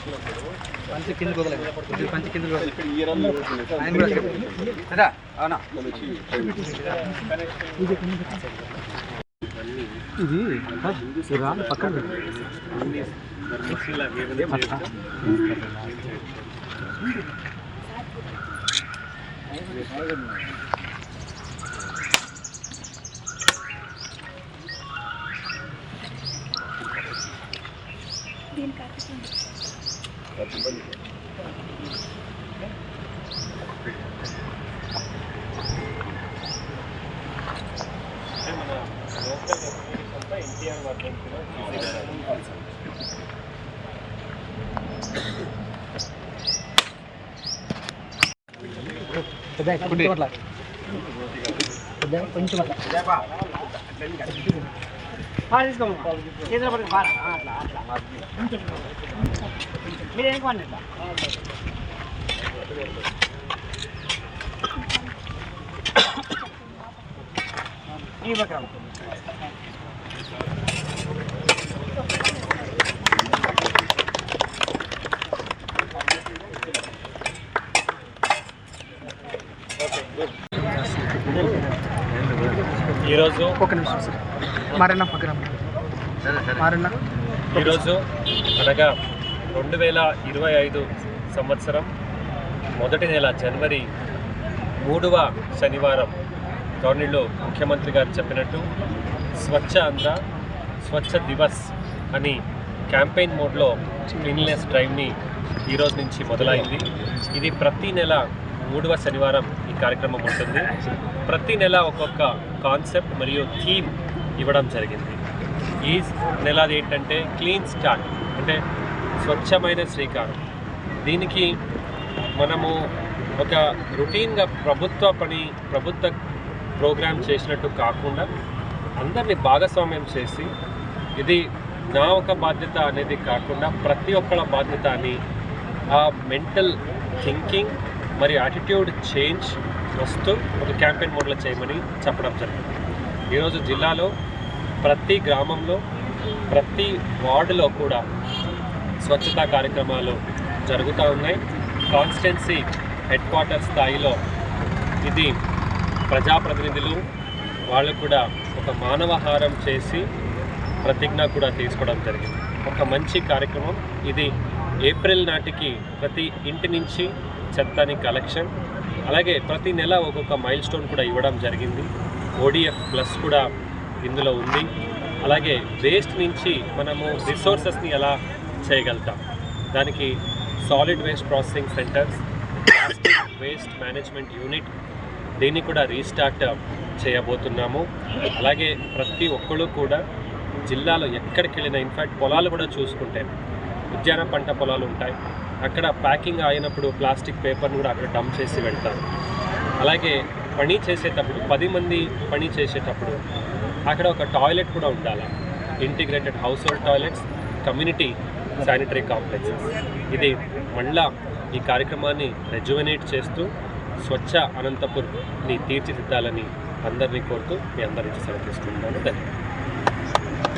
పంచి కింద వదలండి పంచి కింద ఆయన కూడా చెప్పు. కదా అవునా ఇది ఇది రాను పక్కన పెట్టు. పెద్ద కొంచెం అట్లా పెద్ద కొంచెం అట్లా ఈరోజు ఒక నిమిషం సార్. మారన్నా పక్కన మారన్నా. ఈరోజు అనగా రెండు వేల ఇరవై ఐదు సంవత్సరం మొదటి నెల జనవరి మూడవ శనివారం గవర్నర్లో ముఖ్యమంత్రి గారు చెప్పినట్టు స్వచ్ఛ ఆంధ్ర స్వచ్ఛ దివస్ అని క్యాంపెయిన్ మోడ్లో క్లీన్లెస్ డ్రైవ్ని ఈరోజు నుంచి మొదలైంది. ఇది ప్రతి నెల మూడవ శనివారం ఈ కార్యక్రమం ఉంటుంది. ప్రతి నెల ఒక్కొక్క కాన్సెప్ట్ మరియు థీమ్ ఇవ్వడం జరిగింది. ఈ నెలది ఏంటంటే క్లీన్ స్టార్ట్. అంటే స్వచ్ఛమైన శ్రీకారం. దీనికి మనము ఒక రొటీన్గా ప్రభుత్వ పని ప్రభుత్వ ప్రోగ్రాం చేసినట్టు కాకుండా అందరినీ భాగస్వామ్యం చేసి ఇది నా ఒక బాధ్యత అనేది కాకుండా ప్రతి ఒక్కళ్ళ బాధ్యత అని ఆ మెంటల్ థింకింగ్ మరియు యాటిట్యూడ్ చేంజ్ వస్తూ ఒక క్యాంపెయిన్ మోడ్లో చేయమని చెప్పడం జరిగింది. ఈరోజు జిల్లాలో ప్రతి గ్రామంలో ప్రతి వార్డులో కూడా స్వచ్ఛతా కార్యక్రమాలు జరుగుతూ ఉన్నాయి. కాన్స్టెన్సీ హెడ్ క్వార్టర్ స్థాయిలో ఇది ప్రజాప్రతినిధులు వాళ్ళు కూడా ఒక మానవహారం చేసి ప్రతిజ్ఞ కూడా తీసుకోవడం జరిగింది. ఒక మంచి కార్యక్రమం. ఇది ఏప్రిల్ నాటికి ప్రతి ఇంటి నుంచి చెత్తని కలెక్షన్ అలాగే ప్రతి నెల ఒక్కొక్క మైల్ స్టోన్ కూడా ఇవ్వడం జరిగింది. ఓడిఎఫ్ ప్లస్ కూడా ఇందులో ఉంది. అలాగే వేస్ట్ నుంచి మనము రిసోర్సెస్ని ఎలా చేయగలుగుతాం. దానికి solid waste processing centres waste management unit దీన్ని కూడా రీస్టార్ట్ చేయబోతున్నాము. అలాగే ప్రతి ఒక్కళ్ళు కూడా జిల్లాలో ఎక్కడికి వెళ్ళినా ఇన్ఫ్యాక్ట్ పొలాలు కూడా చూసుకుంటే ఉద్యాన పంట పొలాలు ఉంటాయి. అక్కడ ప్యాకింగ్ అయినప్పుడు ప్లాస్టిక్ పేపర్ని కూడా అక్కడ డంప్ చేసి వెళ్తారు. అలాగే పని చేసేటప్పుడు పది మంది పని చేసేటప్పుడు అక్కడ ఒక టాయిలెట్ కూడా ఉండాలి. Integrated household toilets community sanitary complexes. ఇది మళ్ళా ఈ కార్యక్రమాన్ని రెజ్యువనేట్ చేస్తూ స్వచ్ఛ అనంతపూర్ని తీర్చిదిద్దాలని అందరినీ కోరుతూ మీ అందరి నుంచి సెలవు తీసుకుంటున్నాను. ధన్యవాదాలు.